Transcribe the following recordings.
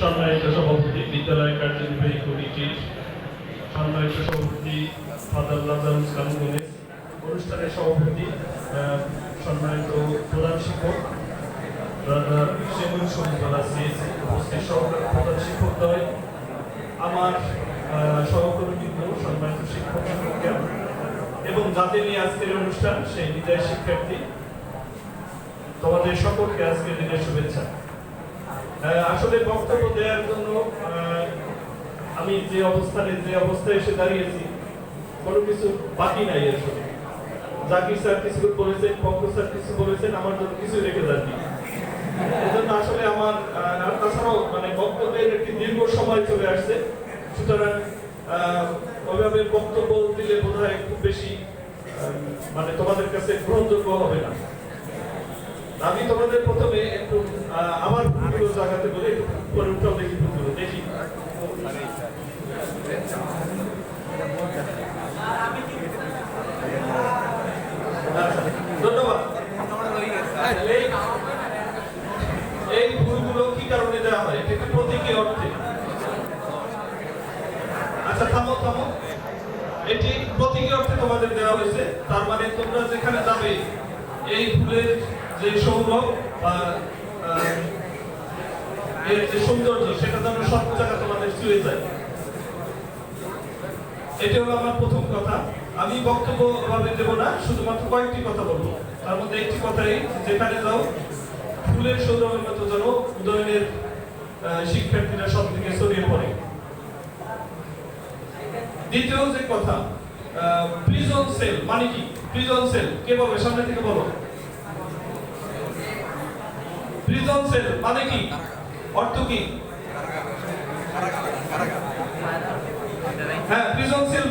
সম্মানিত সভাপতি, বিদ্যালয় কার্যনির্বাহী কমিটির সম্মানিত সভাপতি ফাদার লাজার ইসলাম গোমেজ অনুষ্ঠানের সভাপতি সম্মানিত প্রধান শিক্ষক সম্মানিত শিক্ষক এবং আজকের অনুষ্ঠান, সেই বিদায় শিক্ষার্থী আজকের দিনের শুভেচ্ছা। আসলে বক্তব্য দেওয়ার জন্য আমি যে অবস্থানে, যে অবস্থায় এসে দাঁড়িয়েছি, কোনো কিছু বাকি নাই আসলে জাকির স্যার কিছু বলেছেন, পঙ্কজ স্যার কিছু বলেছেন, আমার জন্য কিছু রেখে যাননি। এজন্য আসলে আমার তাছাড়াও মানে বক্তব্যের একটি দীর্ঘ সময় চলে আসছে। সুতরাং ওইভাবে বক্তব্য দিলে বোধ খুব বেশি মানে তোমাদের কাছে গ্রহণযোগ্য হবে না। আমি তোমাদের প্রথমে একটু আমার ভুলগুলো জায়গাতে বলে পরে উঠাও দেখি দেখি। এই কি কারণে দেওয়া হয়? এটা প্রতীকী অর্থে? আচ্ছা থামো থামো। এটি প্রতীকী অর্থে তোমাদের দেওয়া হয়েছে। তার মানে তোমরা যেখানে যাবে, এই ফুলের যে যে সৌন্দর্য, সেটা যেন সব জায়গা তোমাদের ছুঁয়ে যায়। হলো আমার প্রথম কথা। আমি বক্তব্য ভাবে দেবো না, শুধুমাত্র কয়েকটি কথা বলব। তার মধ্যে একটি কথাই, যেখানে যাও, ফুলের সৌরভের মতো যেন উদয়নের শিক্ষার্থীরা সব দিকে ছড়িয়ে পড়ে। দ্বিতীয় যে কথা প্রিজন সেল মানে কি? প্রিজন সেল কে বলবে সামনে থেকে বলো। প্রিজন সেল মানে কি? অর্থ কি? হ্যাঁ প্রিজন সেল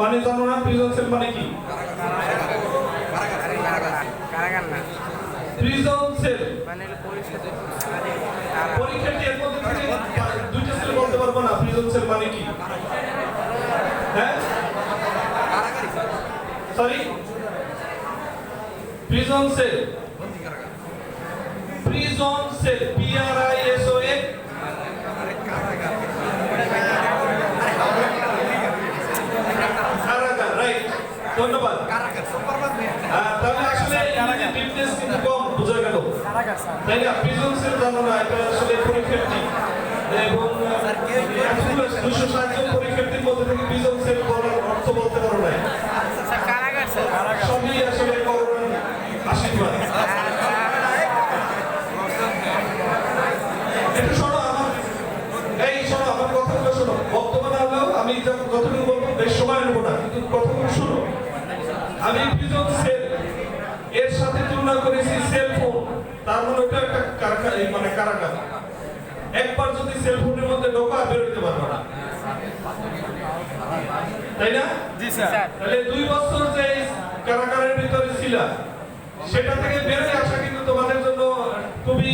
মানে জানো না প্রিজন সেল মানে কি মানে বলতে পারব না প্রিজন সেল মানে কি? হ্যাঁ? Sorry prison cell prison cell P R I S O N কারাগার রাইট ধন্যবাদ। তাহলে আসলে ডিপনেস কম, বোঝা গেল। তাই না? না এটা আসলে পরীক্ষার্থী। দুশো ষাট জন পরীক্ষার্থীর মধ্যে থেকে প্রিজন সেল বলার অর্থ বলতে পারো না কারখানা মানে কারাগার একবার যদি সেল ফোনের মধ্যে ঢোকা বের হইতে পারবে না। তাই না? জি স্যার। তাহলে দুই বছর যে কারাগারের ভিতরে ছিল সেটা থেকে বেরিয়ে আসা কিন্তু তোমাদের জন্য খুবই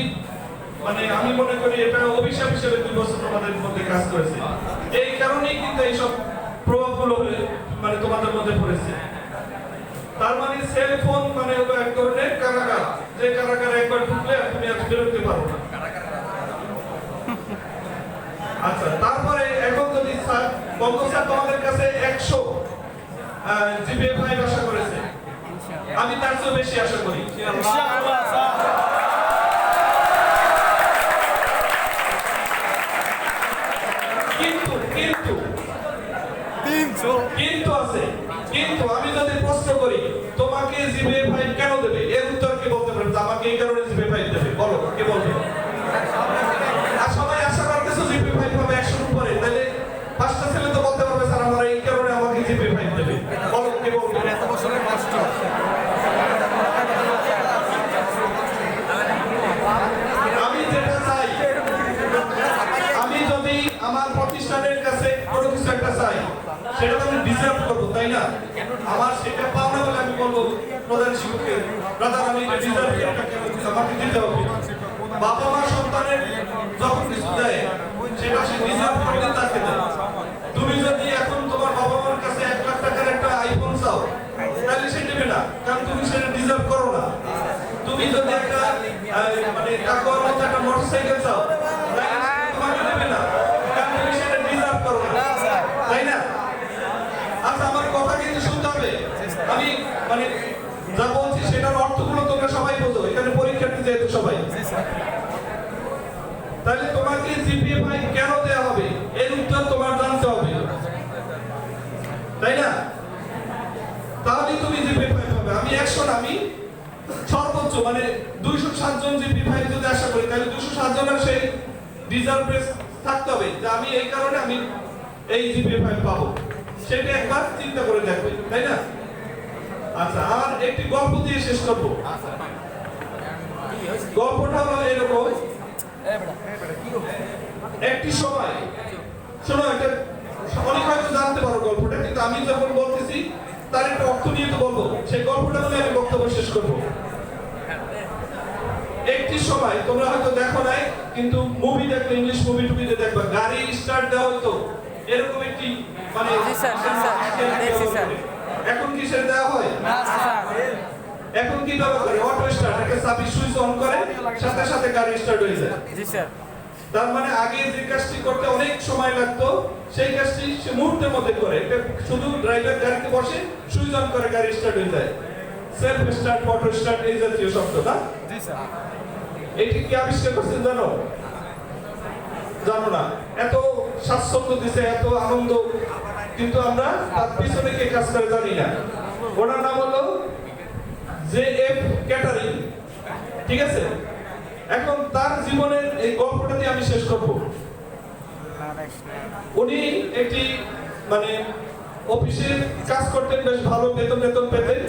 মানে আমি মনে করি এটা অভিশাপ হিসেবে দুই বছর তোমাদের মধ্যে কাজ করেছে। এই কারণেই কিন্তু এইসব প্রভাবগুলো মানে তোমাদের মধ্যে পড়েছে। তার মানে সেল ফোন মানে এক ধরনের কারাগার। যে কারাগারে একবার ঢুকলে তুমি আর বেরোতে পারো না। আচ্ছা তারপরে এখন যদি স্যার তোমাদের কাছে একশো জিপিএ ফাইভ আশা করেছে, আমি তার চেয়ে বেশি আশা করি কিন্তু কিন্তু কিন্তু আছে কিন্তু আমি যদি প্রশ্ন করি তোমাকে জিপিএ ফাইভ কেন দেবে এর উত্তর কে বলতে পারবে যে আমাকে এই কারণে জিপিএ ফাইভ দেবে বলো কে বলবে? আর সবাই আশা করতেছো জিপি ফাইভ পাবে একশোর উপরে। তাহলে পাঁচটা ছেলে তো বলতে পারবে স্যার আমার এই কারণে আমাকে জিপি ফাইভ দেবে। বলো কে বলবে? আমি যেটা চাই আমি যদি আমার প্রতিষ্ঠানের কাছে কোনো কিছু একটা চাই সেটা তো আমি ডিজার্ভ করব, তাই না? আমার সেটা পাওনা বলে আমি বলব, প্রধান শিক্ষককে প্রধান আমি এটা ডিজার্ভ? আমাকে দিতে হবে। বাবা মা সন্তানের যখন কিছু দেয় সেটা সে ডিজার্ভ করে তাকে দেয়। তুমি যদি মানে যা বলছি সেটার অর্থগুলো তোমরা সবাই বোঝো এখানে পরীক্ষার্থী যেহেতু সবাই। তাহলে তোমাকে জিপিএ ফাইভ কেন দেওয়া হবে? এর উত্তর তোমার জানতে হবে। তাই না? তাহলে তুমি জিপিএ ফাইভ পাবে। আমি একশো আমি সর্বোচ্চ মানে দুইশো সাতজন জিপি ফাইভ যদি আশা করি, তাহলে দুশো সাতজনের সেই রিজার্ভ থাকতে হবে যে আমি এই কারণে আমি এই জিপি ফাইভ পাবো। সেটা একবার চিন্তা করে দেখবে, তাই না? আচ্ছা আর একটি গল্প দিয়ে শেষ করব। গল্পটা হলো এরকম। একটি সময় শোনো এটা অনেক হয়তো জানতে পারো গল্পটা কিন্তু আমি যখন বলতেছি তার একটা অর্থ নিয়ে তো বলব। সেই গল্পটা বলে আমি বক্তব্য শেষ করব। একটি সময় তোমরা হয়তো দেখো নাই কিন্তু মুভি দেখলে ইংলিশ মুভি টুভিতে দেখবা। গাড়ি স্টার্ট দেওয়া হতো। এরকম একটি মানে এখন কি সেটা দেওয়া হয়? না স্যার। এখন কি ব্যবহার করে অটো স্টার্ট একটা চাবি সুইচ অন করে সাথে সাথে গাড়ি স্টার্ট হয়ে যায়। জি স্যার। তার মানে আগে যে কাজটি করতে অনেক সময় লাগতো সেই কাজটি সে মুহূর্তের মধ্যে করে। এটা শুধু ড্রাইভার গাড়িতে বসে সুইচ অন করে গাড়ি স্টার্ট হয়ে যায়। সেলফ স্টার্ট অটো স্টার্ট এই জাতীয় শব্দ না? জি স্যার। এটি কি আবিষ্কার করছেন জানো? জানো না। এত স্বাচ্ছন্দ্য দিছে, এত আনন্দ। কিন্তু আমরা তার পিছনে কে কাজ করে জানি না। ওনার নাম হলো জে এফ ক্যাটারিং। ঠিক আছে? এখন তার জীবনের এই গল্পটা দিয়ে আমি শেষ করব। উনি একটি মানে অফিসে কাজ করতেন, বেশ ভালো বেতন বেতন পেতেন।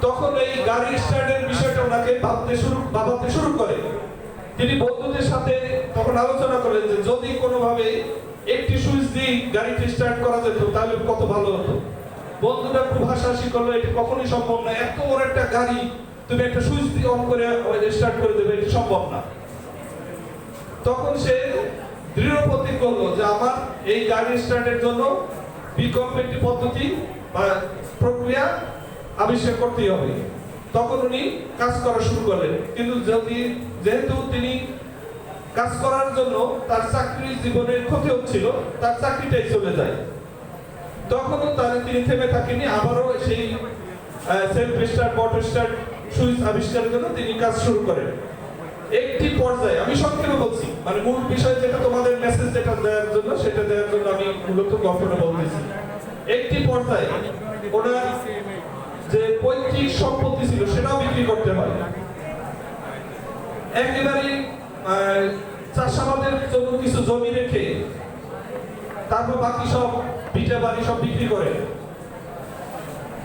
তখন এই গাড়ি স্টার্টের বিষয়টা ওনাকে ভাবতে শুরু ভাবতে শুরু করে। তিনি বন্ধুদের সাথে তখন আলোচনা করলেন যে যদি কোনোভাবে একটি সুইচ দিয়ে গাড়িটি স্টার্ট করা যেত, তাহলে কত ভালো হতো? বন্ধুরা খুব হাসাহাসি করল, এটা কখনোই সম্ভব না, এত বড় একটা গাড়ি তুমি একটা সুইচ দিয়ে অন করে স্টার্ট করে দেবে, এটা সম্ভব না। তখন সে দৃঢ় প্রতিজ্ঞ হলো যে আমার এই গাড়ি স্টার্টের জন্য বিকল্প একটি পদ্ধতি বা প্রক্রিয়া আবিষ্কার করতেই হবে। তখন উনি কাজ করা শুরু করলেন। কিন্তু যদি যেহেতু তিনি কাজ করার জন্য তার চাকরির জীবনের ক্ষতি হচ্ছিল, তার চাকরিটাই চলে যায়। তখনও তার তিনি থেমে থাকেনি আবারও সেই সেলফ স্টার্ট বটো স্টার্ট সুইচ আবিষ্কারের জন্য তিনি কাজ শুরু করেন। একটি পর্যায়ে, আমি সংক্ষেপে বলছি মানে মূল বিষয় যেটা তোমাদের মেসেজ যেটা দেওয়ার জন্য, সেটা দেওয়ার জন্য আমি মূলত গল্পটা বলতেছি একটি পর্যায়ে, ওনার যে পৈতৃক সম্পত্তি ছিল, সেটাও বিক্রি করতে হয়। একেবারে চাষাবাদের জন্য কিছু জমি রেখে তারপর বাকি সব ভিটা বাড়ি সব বিক্রি করে।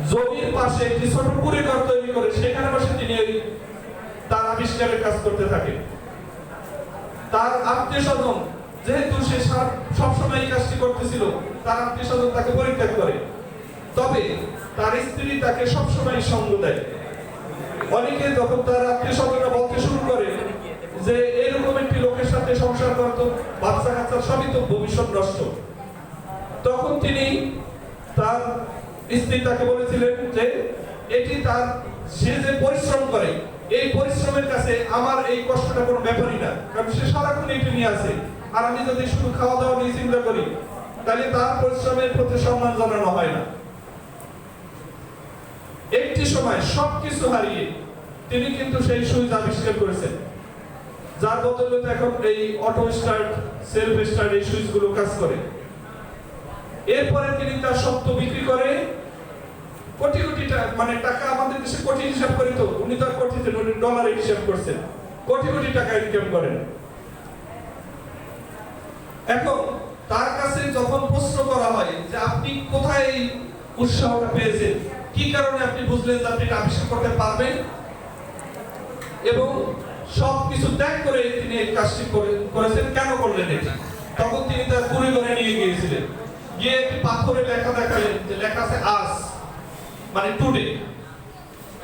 জমির পাশে একটি ছোট কুড়িঘর তৈরি করে সেখানে বসে তিনি ওই তার আবিষ্কারের কাজ করতে থাকে তার আত্মীয় স্বজন যেহেতু সে সব- সবসময় এই কাজটি করতেছিল, তার আত্মীয় স্বজন তাকে পরিত্যাগ করে। তবে তার স্ত্রী তাকে সবসময় সঙ্গ দেয়। অনেকে যখন তার আত্মীয় স্বজনরা বলতে শুরু করে যে এরকম একটি লোকের সাথে সংসার করতো বাচ্চা কাচ্চা সবই তো ভবিষ্যৎ নষ্ট। তখন তিনি তার স্ত্রী তাকে বলেছিলেন যে এটি তার, সে যে পরিশ্রম করে, এই পরিশ্রমের কাছে আমার এই কষ্টটা কোনো ব্যাপারই না, কারণ সে সারাক্ষণ এটি নিয়ে আছে। আর আমি যদি শুধু খাওয়া দাওয়া নিয়ে চিন্তা করি, তাহলে তার পরিশ্রমের প্রতি সম্মান জানানো হয় না। একটি সময় সবকিছু হারিয়ে তিনি কিন্তু সেই সুইচ আবিষ্কার করেছেন। যার বদলে এখন এই অটো স্টার্ট সেলফ স্টার্ট এই সুইচগুলো কাজ করে। এরপরে তিনি তার সত্য বিক্রি করে। কোটি কোটি টাকা মানে টাকা আমাদের দেশে কোটি হিসাব করে তো, উনি তো আর কোটিতে উনি ডলারে হিসাব করছেন। কোটি কোটি টাকা ইনকাম করেন। এখন তার কাছে যখন প্রশ্ন করা হয় যে আপনি কোথায় উৎসাহটা পেয়েছেন কি কারণে আপনি বুঝলেন যে আপনি আবিষ্কার করতে পারবেন? এবং সব কিছু ত্যাগ করে তিনি এই কাজটি করেছেন, কেন করলেন এটা? তখন তিনি তার কুড়ি ঘরে নিয়ে গিয়েছিলেন। গিয়ে একটি পাথরে লেখা দেখালেন যে লেখা আছে আজ মানে টুডে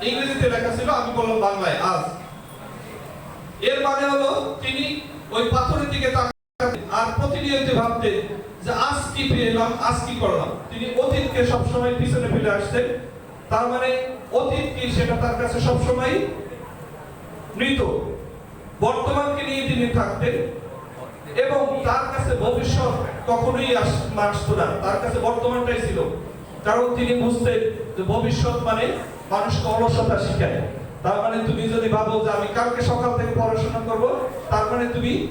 ইংরেজিতে লেখা ছিল, আমি বললাম বাংলায়, আজ। এর মানে হলো তিনি ওই পাথরের দিকে আর প্রতিনিয়ত ভাবতেন যে আজ কি পেলাম, আজ কি করলাম। তিনি অতীতকে সবসময় পিছনে ফেলে আসতেন। তার মানে অতীত কি সেটা তার কাছে সবসময় মৃত। বর্তমানকে নিয়ে তিনি থাকতেন এবং তার কাছে ভবিষ্যৎ কখনোই আস- আসতো না। তার কাছে বর্তমানটাই ছিল। কারণ তিনি বুঝতেন যে ভবিষ্যৎ মানে মানুষকে অলসতা শিখায়। তার মানে তুমি যদি ভাবো যে আমি কালকে সকাল থেকে পড়াশোনা করব, তার মানে তুমি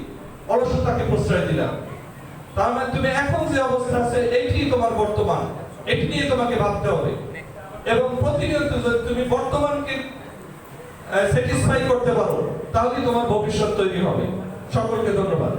অলসতাকে প্রশ্রয় দিলা। তার মানে তুমি এখন যে অবস্থা আছে, এইটি তোমার বর্তমান। এটি নিয়ে তোমাকে ভাবতে হবে। এবং প্রতিনিয়ত যদি তুমি বর্তমানকে স্যাটিসফাই করতে পারো তাহলে তোমার ভবিষ্যৎ তৈরি হবে। সকলকে ধন্যবাদ।